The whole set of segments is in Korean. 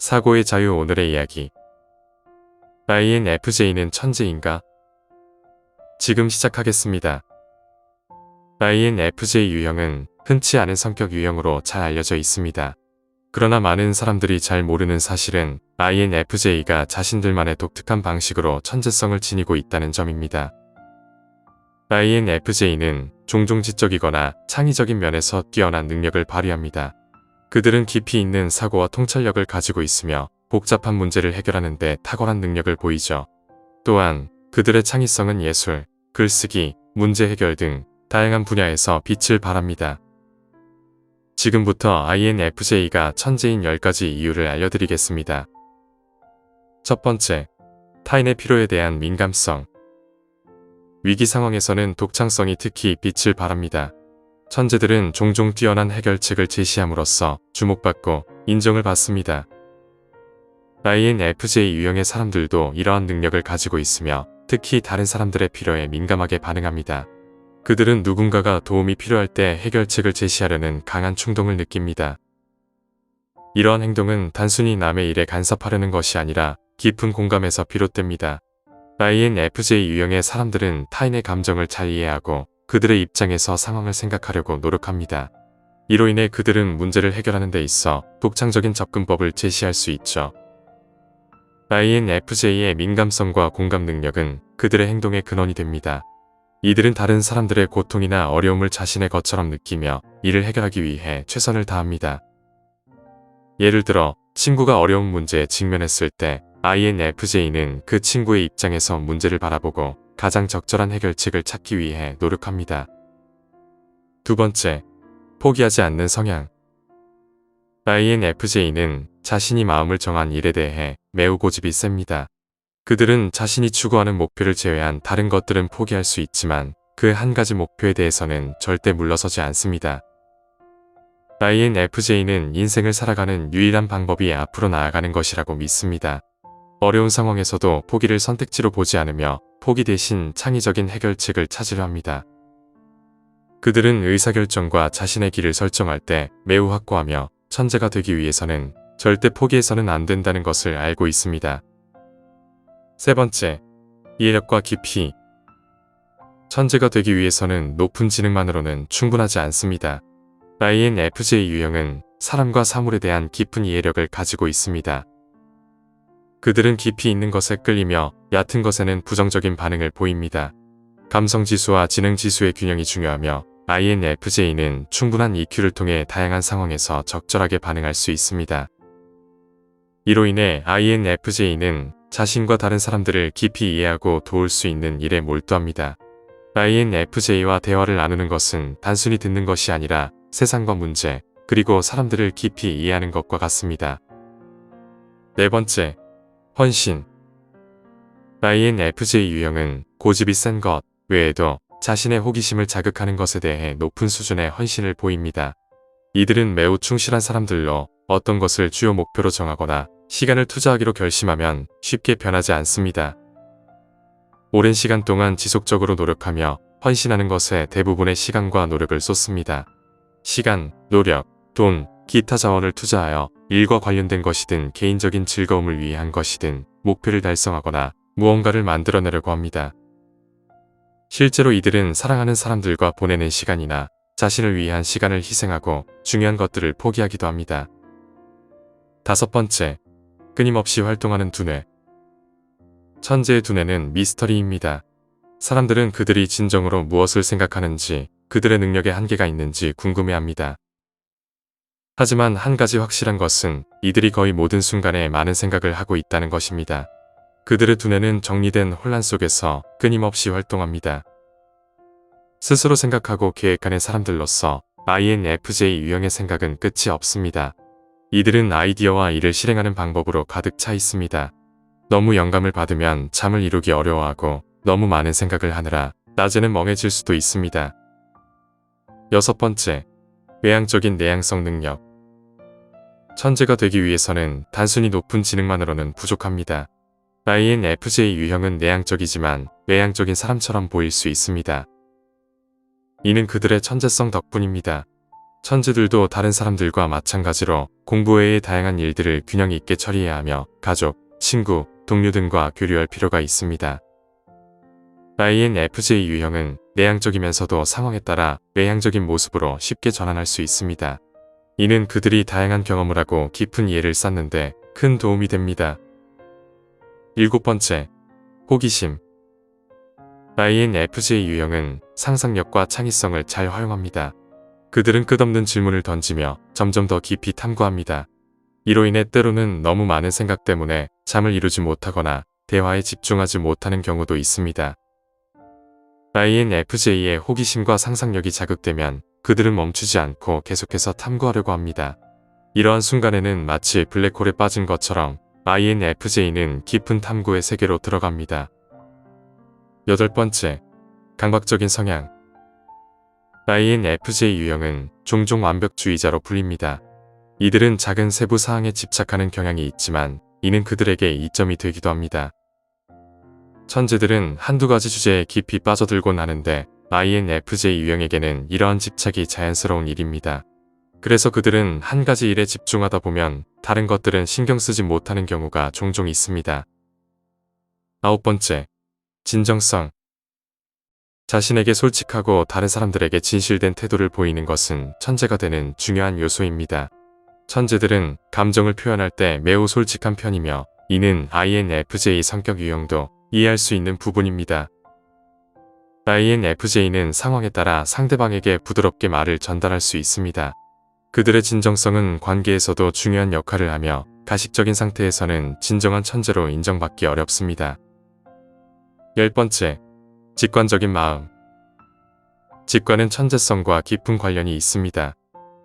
사고의 자유 오늘의 이야기 INFJ는 천재인가? 지금 시작하겠습니다. INFJ 유형은 흔치 않은 성격 유형으로 잘 알려져 있습니다. 그러나 많은 사람들이 잘 모르는 사실은 INFJ가 자신들만의 독특한 방식으로 천재성을 지니고 있다는 점입니다. INFJ는 종종 지적이거나 창의적인 면에서 뛰어난 능력을 발휘합니다. 그들은 깊이 있는 사고와 통찰력을 가지고 있으며 복잡한 문제를 해결하는 데 탁월한 능력을 보이죠. 또한 그들의 창의성은 예술, 글쓰기, 문제 해결 등 다양한 분야에서 빛을 발합니다. 지금부터 INFJ가 천재인 10가지 이유를 알려드리겠습니다. 첫 번째, 타인의 필요에 대한 민감성. 위기 상황에서는 독창성이 특히 빛을 발합니다. 천재들은 종종 뛰어난 해결책을 제시함으로써 주목받고 인정을 받습니다. INFJ 유형의 사람들도 이러한 능력을 가지고 있으며 특히 다른 사람들의 필요에 민감하게 반응합니다. 그들은 누군가가 도움이 필요할 때 해결책을 제시하려는 강한 충동을 느낍니다. 이러한 행동은 단순히 남의 일에 간섭하려는 것이 아니라 깊은 공감에서 비롯됩니다. INFJ 유형의 사람들은 타인의 감정을 잘 이해하고 그들의 입장에서 상황을 생각하려고 노력합니다. 이로 인해 그들은 문제를 해결하는 데 있어 독창적인 접근법을 제시할 수 있죠. INFJ의 민감성과 공감 능력은 그들의 행동의 근원이 됩니다. 이들은 다른 사람들의 고통이나 어려움을 자신의 것처럼 느끼며 이를 해결하기 위해 최선을 다합니다. 예를 들어 친구가 어려운 문제에 직면했을 때 INFJ는 그 친구의 입장에서 문제를 바라보고 가장 적절한 해결책을 찾기 위해 노력합니다. 두 번째, 포기하지 않는 성향. INFJ는 자신이 마음을 정한 일에 대해 매우 고집이 셉니다. 그들은 자신이 추구하는 목표를 제외한 다른 것들은 포기할 수 있지만 그 한 가지 목표에 대해서는 절대 물러서지 않습니다. INFJ는 인생을 살아가는 유일한 방법이 앞으로 나아가는 것이라고 믿습니다. 어려운 상황에서도 포기를 선택지로 보지 않으며 포기 대신 창의적인 해결책을 찾으려 합니다. 그들은 의사결정과 자신의 길을 설정할 때 매우 확고하며 천재가 되기 위해서는 절대 포기해서는 안 된다는 것을 알고 있습니다. 세 번째, 이해력과 깊이. 천재가 되기 위해서는 높은 지능만으로는 충분하지 않습니다. INFJ 유형은 사람과 사물에 대한 깊은 이해력을 가지고 있습니다. 그들은 깊이 있는 것에 끌리며 얕은 것에는 부정적인 반응을 보입니다. 감성지수와 지능지수의 균형이 중요하며 INFJ는 충분한 EQ를 통해 다양한 상황에서 적절하게 반응할 수 있습니다. 이로 인해 INFJ는 자신과 다른 사람들을 깊이 이해하고 도울 수 있는 일에 몰두합니다. INFJ와 대화를 나누는 것은 단순히 듣는 것이 아니라 세상과 문제, 그리고 사람들을 깊이 이해하는 것과 같습니다. 네 번째, 헌신 INFJ 유형은 고집이 센 것 외에도 자신의 호기심을 자극하는 것에 대해 높은 수준의 헌신을 보입니다. 이들은 매우 충실한 사람들로 어떤 것을 주요 목표로 정하거나 시간을 투자하기로 결심하면 쉽게 변하지 않습니다. 오랜 시간 동안 지속적으로 노력하며 헌신하는 것에 대부분의 시간과 노력을 쏟습니다. 시간, 노력, 돈, 기타 자원을 투자하여 일과 관련된 것이든 개인적인 즐거움을 위한 것이든 목표를 달성하거나 무언가를 만들어내려고 합니다. 실제로 이들은 사랑하는 사람들과 보내는 시간이나 자신을 위한 시간을 희생하고 중요한 것들을 포기하기도 합니다. 다섯 번째, 끊임없이 활동하는 두뇌. 천재의 두뇌는 미스터리입니다. 사람들은 그들이 진정으로 무엇을 생각하는지, 그들의 능력에 한계가 있는지 궁금해합니다. 하지만 한 가지 확실한 것은 이들이 거의 모든 순간에 많은 생각을 하고 있다는 것입니다. 그들의 두뇌는 정리된 혼란 속에서 끊임없이 활동합니다. 스스로 생각하고 계획하는 사람들로서 INFJ 유형의 생각은 끝이 없습니다. 이들은 아이디어와 이를 실행하는 방법으로 가득 차 있습니다. 너무 영감을 받으면 잠을 이루기 어려워하고 너무 많은 생각을 하느라 낮에는 멍해질 수도 있습니다. 여섯 번째, 외향적인 내향성 능력. 천재가 되기 위해서는 단순히 높은 지능만으로는 부족합니다. INFJ 유형은 내향적이지만 외향적인 사람처럼 보일 수 있습니다. 이는 그들의 천재성 덕분입니다. 천재들도 다른 사람들과 마찬가지로 공부 외의 다양한 일들을 균형 있게 처리해야 하며 가족, 친구, 동료 등과 교류할 필요가 있습니다. INFJ 유형은 내향적이면서도 상황에 따라 외향적인 모습으로 쉽게 전환할 수 있습니다. 이는 그들이 다양한 경험을 하고 깊은 이해를 쌓는데 큰 도움이 됩니다. 일곱 번째, 호기심. INFJ 유형은 상상력과 창의성을 잘 활용합니다. 그들은 끝없는 질문을 던지며 점점 더 깊이 탐구합니다. 이로 인해 때로는 너무 많은 생각 때문에 잠을 이루지 못하거나 대화에 집중하지 못하는 경우도 있습니다. INFJ의 호기심과 상상력이 자극되면 그들은 멈추지 않고 계속해서 탐구하려고 합니다. 이러한 순간에는 마치 블랙홀에 빠진 것처럼 INFJ는 깊은 탐구의 세계로 들어갑니다. 여덟 번째, 강박적인 성향. INFJ 유형은 종종 완벽주의자로 불립니다. 이들은 작은 세부 사항에 집착하는 경향이 있지만 이는 그들에게 이점이 되기도 합니다. 천재들은 한두 가지 주제에 깊이 빠져들곤 하는데 INFJ 유형에게는 이러한 집착이 자연스러운 일입니다. 그래서 그들은 한 가지 일에 집중하다 보면 다른 것들은 신경 쓰지 못하는 경우가 종종 있습니다. 아홉 번째, 진정성. 자신에게 솔직하고 다른 사람들에게 진실된 태도를 보이는 것은 천재가 되는 중요한 요소입니다. 천재들은 감정을 표현할 때 매우 솔직한 편이며 이는 INFJ 성격 유형도 이해할 수 있는 부분입니다. INFJ는 상황에 따라 상대방에게 부드럽게 말을 전달할 수 있습니다. 그들의 진정성은 관계에서도 중요한 역할을 하며 가식적인 상태에서는 진정한 천재로 인정받기 어렵습니다. 열 번째, 직관적인 마음. 직관은 천재성과 깊은 관련이 있습니다.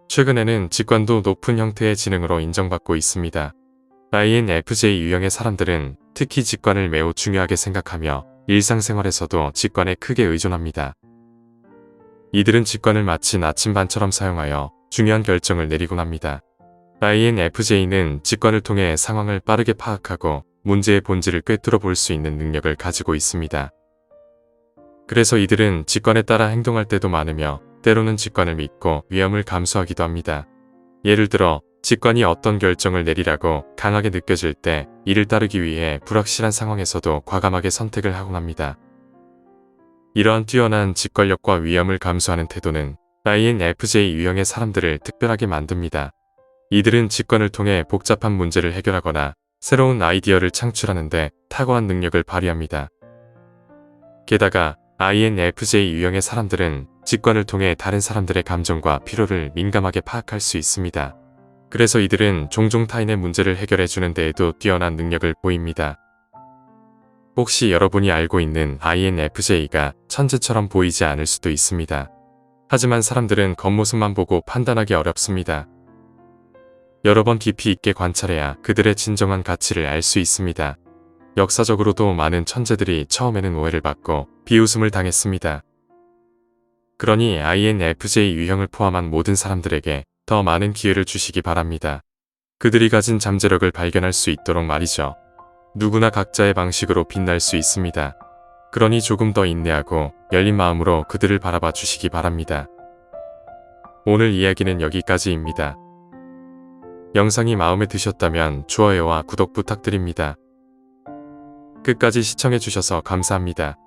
최근에는 직관도 높은 형태의 지능으로 인정받고 있습니다. INFJ 유형의 사람들은 특히 직관을 매우 중요하게 생각하며 일상생활에서도 직관에 크게 의존합니다. 이들은 직관을 마치 나침반처럼 사용하여 중요한 결정을 내리곤 합니다. INFJ는 직관을 통해 상황을 빠르게 파악하고 문제의 본질을 꿰뚫어 볼 수 있는 능력을 가지고 있습니다. 그래서 이들은 직관에 따라 행동할 때도 많으며 때로는 직관을 믿고 위험을 감수하기도 합니다. 예를 들어 직관이 어떤 결정을 내리라고 강하게 느껴질 때 이를 따르기 위해 불확실한 상황에서도 과감하게 선택을 하곤 합니다. 이러한 뛰어난 직관력과 위험을 감수하는 태도는 INFJ 유형의 사람들을 특별하게 만듭니다. 이들은 직관을 통해 복잡한 문제를 해결하거나 새로운 아이디어를 창출하는데 탁월한 능력을 발휘합니다. 게다가 INFJ 유형의 사람들은 직관을 통해 다른 사람들의 감정과 필요를 민감하게 파악할 수 있습니다. 그래서 이들은 종종 타인의 문제를 해결해 주는 데에도 뛰어난 능력을 보입니다. 혹시 여러분이 알고 있는 INFJ가 천재처럼 보이지 않을 수도 있습니다. 하지만 사람들은 겉모습만 보고 판단하기 어렵습니다. 여러 번 깊이 있게 관찰해야 그들의 진정한 가치를 알 수 있습니다. 역사적으로도 많은 천재들이 처음에는 오해를 받고 비웃음을 당했습니다. 그러니 INFJ 유형을 포함한 모든 사람들에게 더 많은 기회를 주시기 바랍니다. 그들이 가진 잠재력을 발견할 수 있도록 말이죠. 누구나 각자의 방식으로 빛날 수 있습니다. 그러니 조금 더 인내하고 열린 마음으로 그들을 바라봐 주시기 바랍니다. 오늘 이야기는 여기까지입니다. 영상이 마음에 드셨다면 좋아요와 구독 부탁드립니다. 끝까지 시청해주셔서 감사합니다.